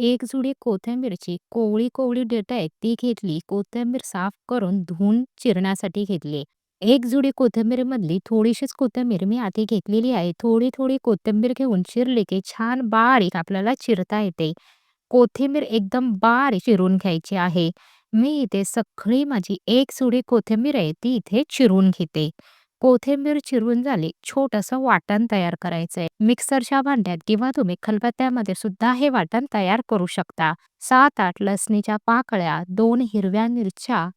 एक जुडी कोथिंबीरची कोवळी-कोवळी डेट आहे ती घेतली. कोथिंबीर साफ करून धुवून चिरण्यासाठी घेतली. एक जुडी कोथिंबीरमधली थोडीशीच कोथिंबीर मी आधी घेतलेली आहे. थोडी-थोडी कोथिंबीर घेऊन चिरली की छान बारीक आपल्याला चिरता येते. कोथिंबीर एकदम बारीक चिरून घ्यायची आहे. मी इथे सगळी माझी एक जुडी कोथिंबीर आहे ती इथे चिरून घेते. कोथिंबीर चिरून झाली. छोटंसं वाटण तयार करायचंय. मिक्सरच्या भांड्यात किंवा तुम्ही खलबत्त्यामध्ये सुद्धा हे वाटण तयार करू शकता. सात आठ लसणीच्या पाकळ्या, दोन हिरव्या मिरच्या,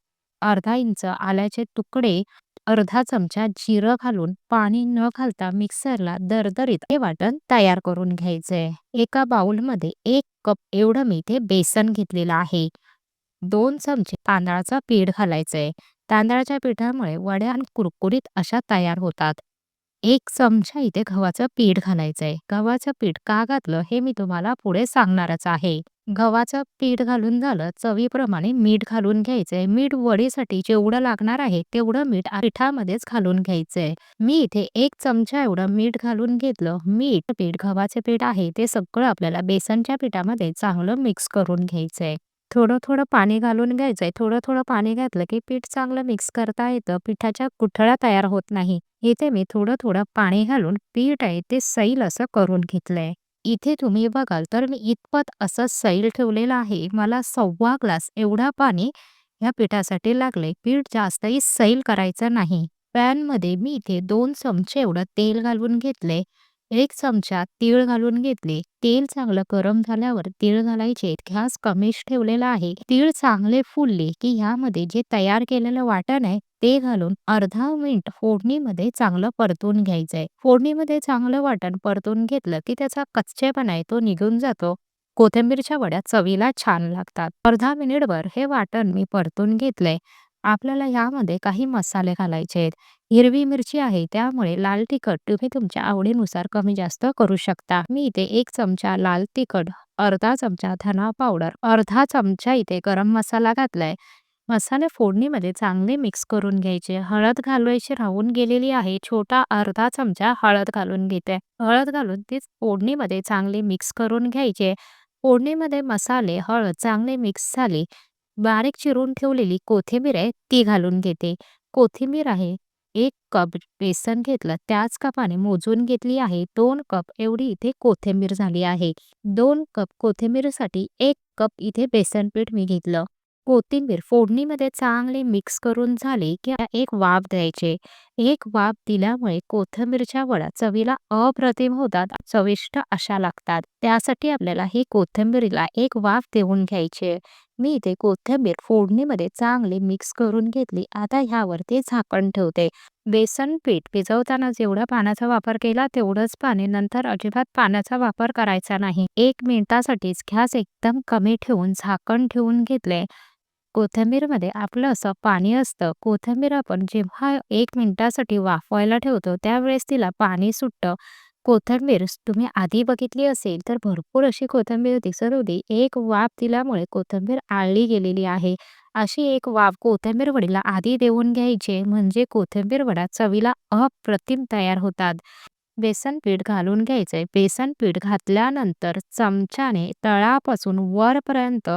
अर्धा इंच आल्याचे तुकडे, अर्धा चमचा जिरं घालून पाणी न घालता मिक्सरला दरदरीत हे वाटण तयार करून घ्यायचंय. एका बाउलमध्ये एक कप एवढं मी इथे बेसन घेतलेलं आहे. दोन चमचे तांदळाचं पीठ घालायचंय. तांदळाच्या पिठामुळे वड्या आणि कुरकुरीत अशा तयार होतात. एक चमचा इथे गव्हाचं पीठ घालायचंय. गव्हाचं पीठ का घातलं हे मी तुम्हाला पुढे सांगणारच आहे. गव्हाचं पीठ घालून झालं. चवीप्रमाणे मीठ घालून घ्यायचंय. मीठ वडीसाठी जेवढं लागणार आहे तेवढं मीठ पिठामध्येच घालून घ्यायचंय. मी इथे एक चमचा एवढं मीठ घालून घेतलं. मीठ पीठ गव्हाचे पीठ आहे ते सगळं आपल्याला बेसनच्या पिठामध्ये चांगलं मिक्स करून घ्यायचंय. थोडं थोडं पाणी घालून घ्यायचंय. थोडं थोडं पाणी घातलं की पीठ चांगलं मिक्स करता येतं. पिठाच्या कुठळा तयार होत नाही. इथे मी थोडं थोडं पाणी घालून पीठ आहे ते सैल असं करून घेतलंय. इथे तुम्ही बघाल तर मी इतपत असं सैल ठेवलेलं आहे. मला सव्वा ग्लास एवढा पाणी ह्या पिठासाठी लागले. पीठ जास्तही सैल करायचं नाही. पॅनमध्ये मी इथे दोन चमचे एवढं तेल घालून घेतले. एक चमचा तीळ घालून घेतले. तेल चांगलं गरम झाल्यावर तीळ घालायचे. गॅस कमीच ठेवलेला आहे. तीळ चांगले फुलले की ह्यामध्ये जे तयार केलेलं वाटण आहे ते घालून अर्धा मिनिट फोडणीमध्ये चांगलं परतून घ्यायचंय. फोडणीमध्ये चांगलं वाटण परतून घेतलं की त्याचा कच्चेपणा आहे तो निघून जातो. कोथिंबीरच्या वड्या चवीला छान लागतात. अर्धा मिनिटभर हे वाटण मी परतून घेतलंय. आपल्याला यामध्ये काही मसाले घालायचे आहेत. हिरवी मिरची आहे त्यामुळे लाल तिखट तुम्ही तुमच्या आवडीनुसार कमी जास्त करू शकता. मी इथे एक चमचा लाल तिखट, अर्धा चमचा धना पावडर, अर्धा चमचा इथे गरम मसाला घातलाय. मसाले फोडणीमध्ये चांगले मिक्स करून घ्यायचे. हळद घालवायची राहून गेलेली आहे. छोटा अर्धा चमचा हळद घालून घेते. हळद घालून तीच फोडणीमध्ये चांगले मिक्स करून घ्यायचे. फोडणीमध्ये मसाले, हळद चांगले मिक्स झाले. बारीक चिरून ठेवलेली कोथिंबीर आहे ती घालून घेते. कोथिंबीर आहे एक कप बेसन घेतलं त्याच कपाने मोजून घेतली आहे. दोन कप एवढी इथे कोथिंबीर झाली आहे. दोन कप कोथिंबीरसाठी एक कप इथे बेसन पीठ मी घेतलं. कोथिंबीर फोडणीमध्ये चांगले मिक्स करून झाले की एक वाफ द्यायचे. एक वाफ दिल्यामुळे कोथिंबीरच्या वड्या चवीला अप्रतिम होतात. चविष्ट अशा लागतात. त्यासाठी आपल्याला ही कोथिंबीरीला एक वाफ देऊन घ्यायची. मी इथे कोथिंबीर फोडणीमध्ये चांगली मिक्स करून घेतली. आता ह्यावरती झाकण ठेवते. बेसन पीठ भिजवताना जेवढा पाण्याचा वापर केला तेवढंच पाणी नंतर अजिबात पाण्याचा वापर करायचा नाही. एक मिनिटासाठीच गॅस एकदम कमी ठेवून झाकण ठेवून घेतले. कोथिंबीरमध्ये आपलं असं पाणी असतं. कोथिंबीर आपण जेव्हा एक मिनिटासाठी वाफवायला ठेवतो त्यावेळेस तिला पाणी सुटतं. कोथिंबीर तुम्ही आधी बघितली असेल तर भरपूर अशी कोथिंबीर दिसत होती. एक वाफ दिल्यामुळे कोथिंबीर आळली गेलेली आहे. अशी एक वाफ कोथिंबीर वडीला आधी देऊन घ्यायचे म्हणजे कोथिंबीर वडा चवीला अप्रतिम तयार होतात. बेसन पीठ घालून घ्यायचंय. बेसन पीठ घातल्यानंतर चमच्याने तळापासून वरपर्यंत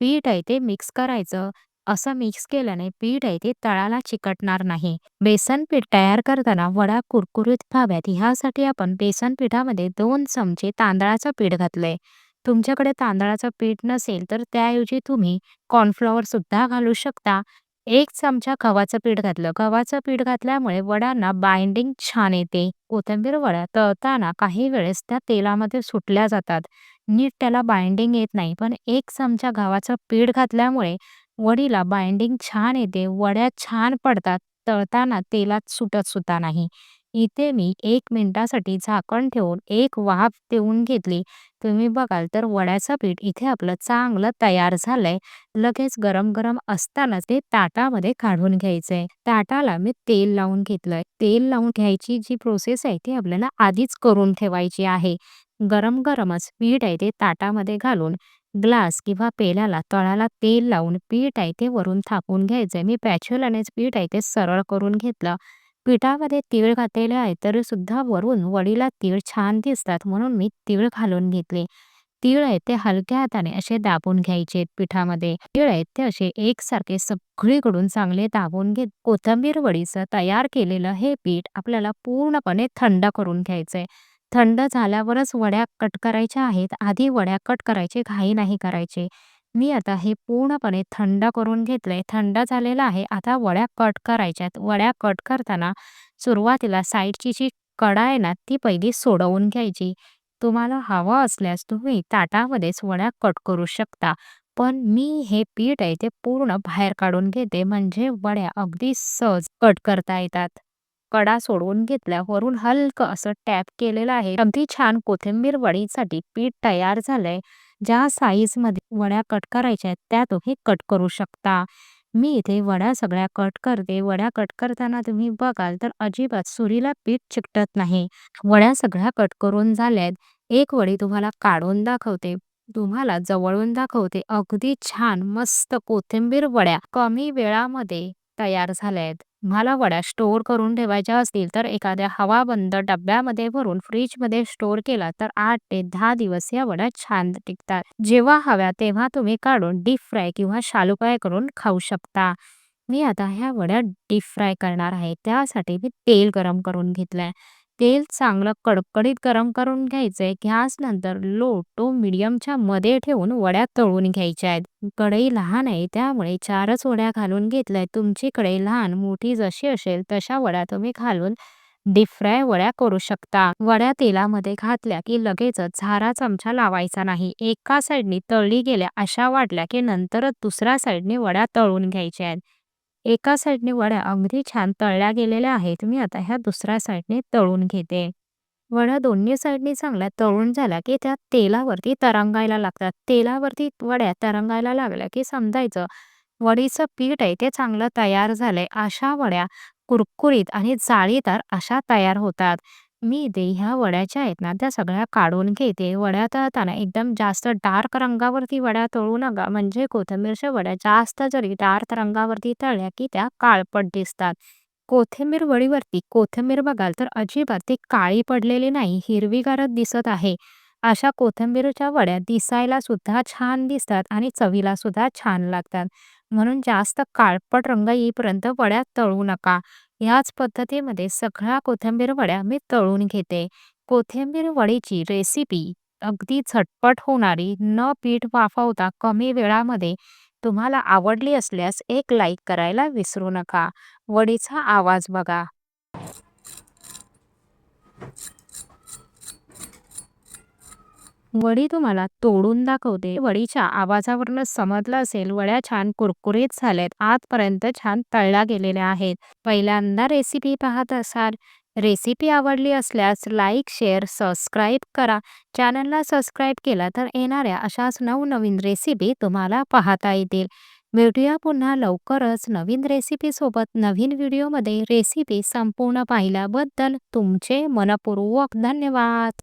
पीठ आहे ते मिक्स करायचं. असं मिक्स केल्याने पीठ आहे ते तळाला चिकटणार नाही. बेसन पीठ तयार करताना वडा कुरकुरीत व्हाव्यात ह्यासाठी आपण बेसन पिठामध्ये दोन चमचे तांदळाचं पीठ घातलंय. तुमच्याकडे तांदळाचं पीठ नसेल तर त्याऐवजी तुम्ही कॉर्नफ्लॉवर सुद्धा घालू शकता. एक चमचा गव्हाचं पीठ घातलं. गव्हाचं पीठ घातल्यामुळे वड्यांना बाइंडिंग छान येते. कोथिंबीर वड्या तळताना काही वेळेस त्या तेलामध्ये सुटल्या जातात. नीट त्याला बाइंडिंग येत नाही. पण एक चमचा गव्हाचं पीठ घातल्यामुळे वडीला बाइंडिंग छान येते. वड्या छान पडतात. तळताना तेलात सुटत सुद्धा नाही. इथे मी एक मिनिटासाठी झाकण ठेवून एक वाफ देऊन घेतली. तुम्ही बघाल तर वड्याचं पीठ इथे आपलं चांगलं तयार झालंय. लगेच गरम गरम असतानाच ते ताटामध्ये काढून घ्यायचंय. ताटाला मी तेल लावून घेतलंय. तेल लावून घ्यायची जी प्रोसेस आहे ती आपल्याला आधीच करून ठेवायची आहे. गरम गरमच पीठ आहे ते ताटामध्ये घालून ग्लास किंवा पेल्याला तळाला तेल लावून पीठ आहे ते वरून थापून घ्यायचंय. मी पॅच्युलानेच पीठ आहे ते सरळ करून घेतलं. पिठामध्ये तीळ घातलेले आहे तरी सुद्धा वरून वडीला तीळ छान दिसतात म्हणून मी तीळ घालून घेतले. तीळ आहेत ते हलक्या हाताने असे दाबून घ्यायचे पिठामध्ये. तीळ आहेत ते असे एकसारखे सगळीकडून चांगले दाबून घेत कोथिंबीर वडीचं तयार केलेलं हे पीठ आपल्याला पूर्णपणे थंड करून घ्यायचंय. थंड झाल्यावरच वड्या कट करायच्या आहेत. आधी वड्या कट करायचे घाई नाही करायचे मी आता हे पूर्णपणे थंड करून घेतलंय. थंड झालेलं आहे. आता वड्या कट करायच्यात. वड्या कट करताना सुरुवातीला साईडची जी कडा आहे ना, ती पहिली सोडवून घ्यायची. तुम्हाला हवं असल्यास तुम्ही ताटामध्येच वड्या कट करू शकता. पण मी हे पीठ आहे ते पूर्ण बाहेर काढून घेते म्हणजे वड्या अगदी सहज कट करता येतात. कडा सोडवून घेतल्या वरून हलकं असं टॅप केलेलं आहे. अगदी छान कोथिंबीर वडीसाठी पीठ तयार झालंय. ज्या साईजमध्ये वड्या कट करायच्या आहेत त्या तुम्ही कट करू शकता. मी इथे वड्या सगळ्या कट करते. वड्या कट करताना तुम्ही बघाल तर अजिबात सुरीला पीठ चिकटत नाही. वड्या सगळ्या कट करून झाल्यात. एक वडी तुम्हाला काढून दाखवते. तुम्हाला जवळून दाखवते. अगदी छान मस्त कोथिंबीर वड्या कमी वेळामध्ये तयार झाल्या आहेत मला वड्या स्टोअर करून ठेवायच्या असतील तर एखाद्या हवाबंद डब्यामध्ये भरून फ्रीजमध्ये स्टोअर केला तर आठ ते दहा दिवस या वड्या छान टिकतात. जेव्हा हव्या तेव्हा तुम्ही काढून डीप फ्राय किंवा शालू फ्राय करून खाऊ शकता. मी आता ह्या वड्या डीप फ्राय करणार आहे. त्यासाठी मी तेल गरम करून घेतलंय. तेल चांगलं कडकडीत गरम करून घ्यायचंय. गॅस नंतर लो टू मीडियमच्या मध्ये ठेवून वड्या तळून घ्यायच्या आहेत. कढई लहान आहे त्यामुळे चारच वड्या घालून घेतल्यात. तुमची कढई लहान मोठी जशी असेल तशा वड्या तुम्ही घालून डीप फ्राय वड्या करू शकता. वड्या तेलामध्ये घातल्या की लगेचच झारा चमचा लावायचा नाही. एका साईडनी तळली गेल्या अशा वाटल्या की नंतरच दुसऱ्या साईडने वड्या तळून घ्यायच्या आहेत. एका साईडने वड्या अगदी छान तळल्या गेलेल्या आहेत. मी आता ह्या दुसऱ्या साईडने तळून घेते. वड्या दोन्ही साईडने चांगल्या तळून झाल्या की त्या तेलावरती तरंगायला लागतात. तेलावरती वड्या तरंगायला लागल्या की समजायचं वडीचं पीठ आहे ते चांगलं तयार झालंय. अशा वड्या कुरकुरीत आणि जाळीदार अशा तयार होतात. मी इथे ह्या वड्याच्या आहेत ना त्या सगळ्या काढून घेते. वड्या तळताना एकदम जास्त डार्क रंगावरती वड्या तळू नका म्हणजे कोथिंबीरच्या वड्या जास्त जरी डार्क रंगावरती तळल्या की त्या काळपट दिसतात. कोथिंबीर वडीवरती कोथिंबीर बघाल तर अजिबात ती काळी पडलेली नाही. हिरवीगारच दिसत आहे. अशा कोथिंबीरच्या वड्या दिसायला सुद्धा छान दिसतात आणि चवीला सुद्धा छान लागतात. म्हणून जास्त काळपट रंग येईपर्यंत वड्या तळू नका. याच पद्धतीमध्ये सगळ्या कोथिंबीर वड्या मी तळून घेते. कोथिंबीर वडीची रेसिपी अगदी झटपट होणारी न पीठ वाफवता कमी वेळामध्ये तुम्हाला आवडली असल्यास एक लाईक करायला विसरू नका. वडीचा आवाज बघा. वडी तुम्हाला तोडून दाखवते. वडीच्या आवाजावरनं समजलं असेल वड्या छान कुरकुरीत झाल्यात. आजपर्यंत छान तळल्या गेलेल्या आहेत. पहिल्यांदा रेसिपी पाहत असाल रेसिपी आवडली असल्यास लाईक शेअर सबस्क्राईब करा. चॅनलला सबस्क्राईब केला तर येणाऱ्या अशाच नवनवीन रेसिपी तुम्हाला पाहता येतील. भेटूया पुन्हा लवकरच नवीन रेसिपीसोबत नवीन व्हिडिओमध्ये. रेसिपी संपूर्ण पाहिल्याबद्दल तुमचे मनपूर्वक धन्यवाद.